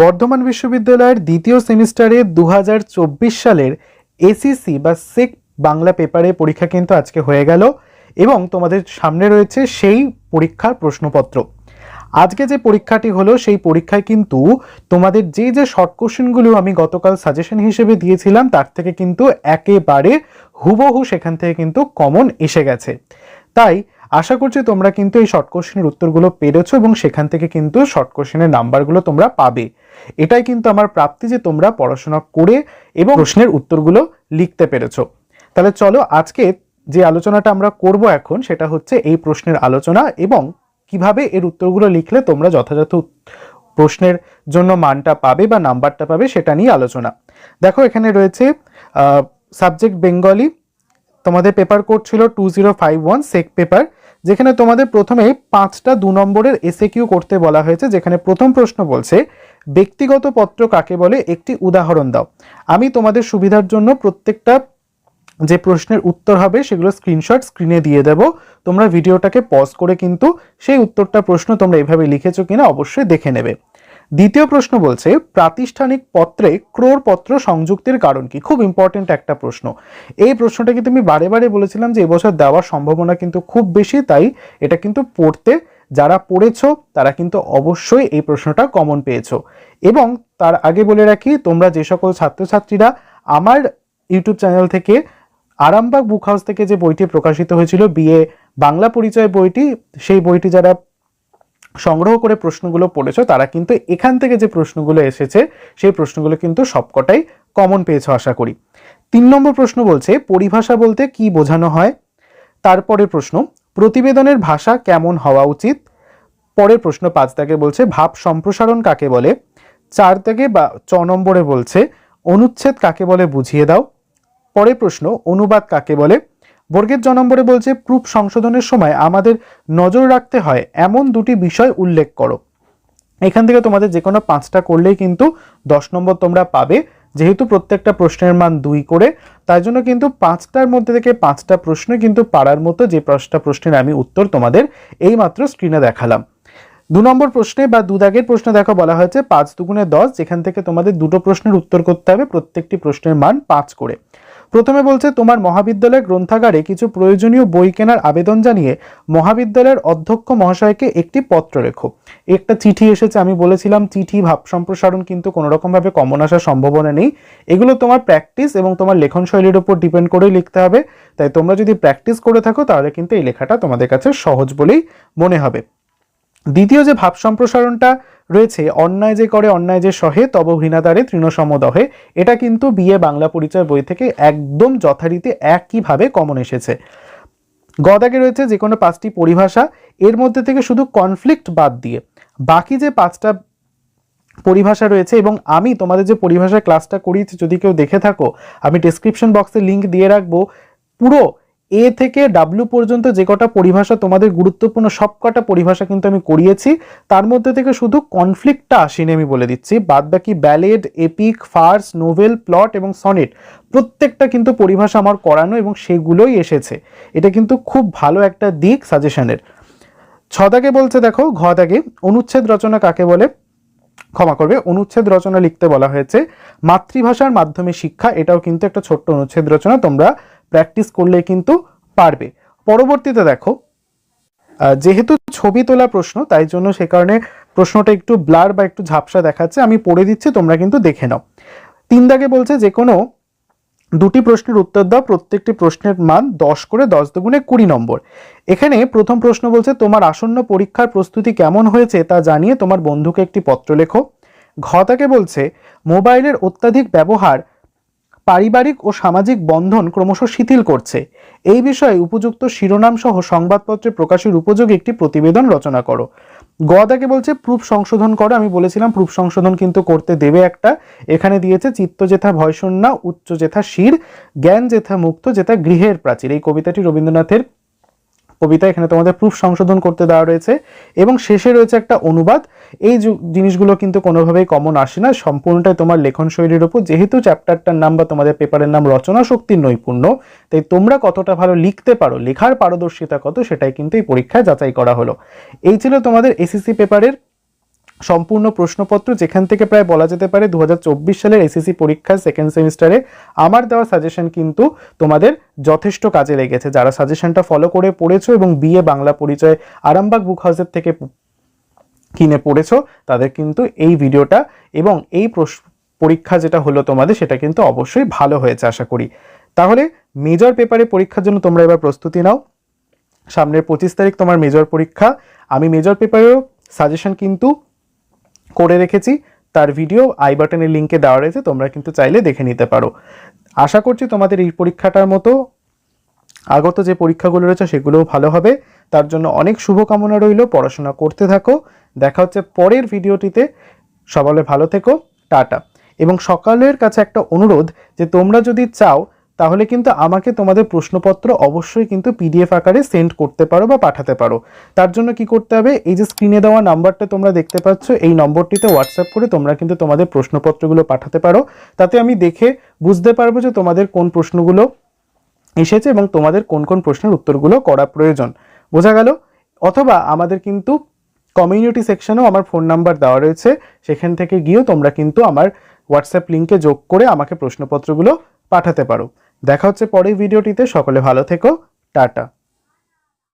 বর্ধমান বিশ্ববিদ্যালয়ের দ্বিতীয় সেমিস্টারে দু হাজার চব্বিশ সালের এসিসি বা সেক বাংলা পেপারে পরীক্ষা কিন্তু আজকে হয়ে গেল এবং তোমাদের সামনে রয়েছে সেই পরীক্ষার প্রশ্নপত্র। আজকে যে পরীক্ষাটি হলো, সেই পরীক্ষায় কিন্তু তোমাদের যে যে শর্ট কোশ্চেনগুলো আমি গতকাল সাজেশন হিসেবে দিয়েছিলাম, তার থেকে কিন্তু একেবারে হুবহু সেখান থেকে কিন্তু কমন এসে গেছে। তাই আশা করছি তোমরা কিন্তু এই শর্ট কোশ্চেনের উত্তরগুলো পেরেছ এবং সেখান থেকে কিন্তু শর্ট কোশ্চেনের নাম্বারগুলো তোমরা পাবে। এটাই কিন্তু আমার প্রাপ্তি যে তোমরা পড়াশোনা করে এবং প্রশ্নের উত্তরগুলো লিখতে পেরেছ। তাহলে চলো আজকে যে আলোচনাটা আমরা করব এখন সেটা হচ্ছে এই প্রশ্নের আলোচনা এবং কীভাবে এর উত্তরগুলো লিখলে তোমরা যথাযথ প্রশ্নের জন্য মানটা পাবে বা নাম্বারটা পাবে সেটা নিয়ে আলোচনা। দেখো এখানে রয়েছে সাবজেক্ট বেঙ্গলি তোমাদের পেপার কোড ছিল টু জিরো ফাইভ ওয়ান সেক পেপার যেখানে তোমাদের প্রথমে পাঁচটা দু নম্বরের এসে কিউ করতে বলা হয়েছে, যেখানে প্রথম প্রশ্ন বলছে, ব্যক্তিগত পত্র কাকে বলে? একটি উদাহরণ দাও। আমি তোমাদের সুবিধার জন্য প্রত্যেকটা যে প্রশ্নের উত্তর হবে, সেগুলো স্ক্রিনশট স্ক্রিনে দিয়ে দেব। তোমরা ভিডিওটাকে পজ করে কিন্তু সেই উত্তরটা প্রশ্ন তোমরা এভাবে লিখেছো কিনা অবশ্যই দেখে নেবে। দ্বিতীয় প্রশ্ন বলছে, প্রাতিষ্ঠানিক পত্রে ক্রোর পত্র সংযুক্তির কারণ কি? খুব ইম্পর্টেন্ট একটা প্রশ্ন। এই প্রশ্নটা কিন্তু আমি বারে বারে বলেছিলাম যে এবছর দেওয়ার সম্ভাবনা কিন্তু খুব বেশি, তাই এটা কিন্তু পড়তে যারা পড়েছো, তারা কিন্তু অবশ্যই এই প্রশ্নটা কমন পেয়েছ। এবং তার আগে বলে রাখি, তোমরা যে সকল ছাত্রছাত্রীরা আমার ইউটিউব চ্যানেল থেকে আরামবাগ বুক হাউস থেকে যে বইটি প্রকাশিত হয়েছিল বিএ বাংলা পরিচয় বইটি, সেই বইটি যারা সংগ্রহ করে প্রশ্নগুলো পড়েছো, তারা কিন্তু এখান থেকে যে প্রশ্নগুলো এসেছে, সেই প্রশ্নগুলো কিন্তু সবকটাই কমন পেয়েছ আশা করি। তিন নম্বর প্রশ্ন বলছে, পরিভাষা বলতে কি বোঝানো হয়? তারপরে প্রশ্ন, প্রতিবেদনের ভাষা কেমন হওয়া উচিত? পরের প্রশ্ন পাঁচ দাগে বলছে, ভাব সম্প্রসারণ কাকে বলে? চার দাগে বা চ নম্বরে বলছে, অনুচ্ছেদ কাকে বলে বুঝিয়ে দাও? পরের প্রশ্ন, অনুবাদ কাকে বলে? বর্গের জ নম্বরে বলছে, প্রুফ সংশোধনের সময় আমাদের নজর রাখতে হয়, এমন দুটি বিষয় উল্লেখ করো। এখান থেকে তোমাদের যে কোনো পাঁচটা করলেই কিন্তু দশ নম্বর তোমরা পাবে, যেহেতু প্রত্যেকটা প্রশ্নের মান দুই করে, তাই জন্য কিন্তু পাঁচটার মধ্যে থেকে পাঁচটা প্রশ্ন কিন্তু পারার মতো যে পাঁচটা প্রশ্নের আমি উত্তর তোমাদের এই মাত্র স্ক্রিনে দেখালাম। দু নম্বর প্রশ্নে বা দু দাগের প্রশ্নে দেখো বলা হয়েছে, পাঁচ দুগুণে দশ, যেখান থেকে তোমাদের দুটো প্রশ্নের উত্তর করতে হবে, প্রত্যেকটি প্রশ্নের মান পাঁচ করে। প্রথমে বলছে, তোমার মহাবিদ্যালয়ের গ্রন্থাগারে কিছু প্রয়োজনীয় বই কেনার আবেদন জানিয়ে মহাবিদ্যালয়ের অধ্যক্ষ মহাশয়কে একটি পত্র লেখো। একটা চিঠি এসেছে, আমি বলেছিলাম, চিঠি ভাব সম্প্রসারণ কিন্তু কোনো রকমভাবে কমন আসার সম্ভাবনা নেই। এগুলো তোমার প্র্যাকটিস এবং তোমার লেখন শৈলীর উপর ডিপেন্ড করেই লিখতে হবে। তাই তোমরা যদি প্র্যাকটিস করে থাকো, তাহলে কিন্তু এই লেখাটা তোমাদের কাছে সহজ বলেই মনে হবে। দ্বিতীয় যে ভাব সম্প্রসারণটা রয়েছে, অন্যায় যে করে, অন্যায় যে সহে, তব ঘৃণাদারে তৃণসমদহে এটা কিন্তু বিয়ে বাংলা পরিচয় বই থেকে একদম যথারীতি একইভাবে কমন এসেছে। গদাগে রয়েছে যে কোনো পাঁচটি পরিভাষা, এর মধ্যে থেকে শুধু কনফ্লিক্ট বাদ দিয়ে। বাকি যে পাঁচটা পরিভাষা রয়েছে এবং আমি তোমাদের যে পরিভাষার ক্লাসটা করিয়েছি যদি কেউ দেখে থাকো, আমি ডেসক্রিপশন বক্সে লিংক দিয়ে রাখব। পুরো এ থেকে ডাব্লিউ পর্যন্ত যে কটা পরিভাষা তোমাদের গুরুত্বপূর্ণ, সব কটা পরিভাষা কিন্তু আমি করিয়েছি। তার মধ্যে থেকে শুধু কনফ্লিক্টটা আসেনি আমি বলে দিচ্ছি। বাদ বাকি ballad epic farce novel plot এবং সনেট প্রত্যেকটা কিন্তু পরিভাষা আমার করানো এবং সেগুলোই এসেছে। এটা কিন্তু খুব ভালো একটা দিক সাজেশনের ছদাকে বলছে দেখো ঘ দাগে অনুচ্ছেদ রচনা কাকে বলে? ক্ষমা করবে, অনুচ্ছেদ রচনা লিখতে বলা হয়েছে, মাতৃভাষার মাধ্যমে শিক্ষা, এটাও কিন্তু একটা ছোট্ট অনুচ্ছেদ রচনা, তোমরা প্র্যাকটিস করলে কিন্তু পারবে। পরবর্তীতে দেখো যেহেতু ছবি তোলা প্রশ্ন, তাই জন্য সে কারণে প্রশ্নটা একটু ব্লার বা একটু ঝাপসা দেখাচ্ছে। আমি পড়ে দিচ্ছি, তোমরা কিন্তু দেখে নাও। তিন দাগে বলছে যে কোনো দুটি প্রশ্নের উত্তর দাও, প্রত্যেকটি প্রশ্নের মান দশ করে দশ দুগুণে কুড়ি নম্বর। এখানে প্রথম প্রশ্ন বলছে, তোমার আসন্ন পরীক্ষার প্রস্তুতি কেমন হয়েছে তা জানিয়ে তোমার বন্ধুকে একটি পত্র লেখো। ঘ তাকে বলছে, মোবাইলের অত্যাধিক ব্যবহার পারিবারিক ও সামাজিক বন্ধন ক্রমশ শিথিল করছে। এই বিষয়ে উপযুক্ত শিরোনাম সহ সংবাদপত্রে প্রকাশের উপযোগী একটি প্রতিবেদন রচনা করো। গদাকে বলছে, প্রুফ সংশোধন করো। আমি বলেছিলাম, প্রুফ সংশোধন কিন্তু করতে দেবে একটা। এখানে দিয়েছে চিত্ত জেথা ভয়শূন্য উচ্চ জেথা শির জ্ঞান জেথা মুক্ত জেথা গৃহের প্রাচীর। এই কবিতাটি রবীন্দ্রনাথের কবিতা এখানে তোমাদের প্রুফ সংশোধন করতে দেওয়া রয়েছে এবং শেষে রয়েছে একটা অনুবাদ। এই জিনিসগুলো কিন্তু কোনোভাবেই কমন আসে না, সম্পূর্ণটাই তোমার লেখন শৈলীর উপর। যেহেতু চ্যাপ্টারটার নাম বা তোমাদের পেপারের নাম রচনা শক্তির নৈপুণ্য, তাই তোমরা কতটা ভালো লিখতে পারো, লেখার পারদর্শিতা কত, সেটাই কিন্তু এই পরীক্ষায় যাচাই করা হলো। এই ছিল তোমাদের এসিসি পেপারের সম্পূর্ণ প্রশ্নপত্র যেখান থেকে প্রায় বলা যেতে পারে দু হাজার চব্বিশ সালের এসএসসি পরীক্ষার সেকেন্ড সেমিস্টারে আমার দেওয়া সাজেশন কিন্তু তোমাদের যথেষ্ট কাজে লেগেছে। যারা সাজেশনটা ফলো করে পড়েছো এবং বিএ বাংলা পরিচয় আরামবাগ বুক হাউসের থেকে কিনে পড়েছো, তাদের কিন্তু এই ভিডিওটা এবং এই পরীক্ষা যেটা হলো তোমাদের, সেটা কিন্তু অবশ্যই ভালো হয়েছে আশা করি। তাহলে মেজর পেপারে পরীক্ষার জন্য তোমরা এবার প্রস্তুতি নাও। সামনের পঁচিশ তারিখ তোমার মেজর পরীক্ষা। আমি মেজর পেপারেও সাজেশন কিন্তু করে রেখেছি, তার ভিডিও আই বাটনের লিঙ্কে দেওয়া রয়েছে, তোমরা কিন্তু চাইলে দেখে নিতে পারো। আশা করছি তোমাদের এই পরীক্ষাটার মতো আগত যে পরীক্ষাগুলো রয়েছে, সেগুলোও ভালো হবে। তার জন্য অনেক শুভকামনা রইল, পড়াশোনা করতে থাকো। দেখা হচ্ছে পরের ভিডিওটিতে। সবালে ভালো থেকো, টাটা। এবং সকালের কাছে একটা অনুরোধ, যে তোমরা যদি চাও তাহলে কিন্তু আমাকে তোমাদের প্রশ্নপত্র অবশ্যই কিন্তু পিডিএফ আকারে সেন্ড করতে পারো বা পাঠাতে পারো। তার জন্য কি করতে হবে? এই যে স্ক্রিনে দেওয়া নাম্বারটা তোমরা দেখতে পাচ্ছ, এই নম্বরটিতে হোয়াটসঅ্যাপ করে তোমরা কিন্তু তোমাদের প্রশ্নপত্রগুলো পাঠাতে পারো। তাতে আমি দেখে বুঝতে পারব যে তোমাদের কোন প্রশ্নগুলো এসেছে এবং তোমাদের কোন কোন প্রশ্নের উত্তরগুলো করা প্রয়োজন। বোঝা গেল? অথবা আমাদের কিন্তু কমিউনিটি সেকশনেও আমার ফোন নাম্বার দেওয়া রয়েছে। সেখান থেকে গিয়েও তোমরা কিন্তু আমার হোয়াটসঅ্যাপ লিঙ্কে যোগ করে আমাকে প্রশ্নপত্রগুলো পাঠাতে পারো। দেখা হচ্ছে পরের ভিডিওটিতে। সকলে ভালো থেকো। টাটা।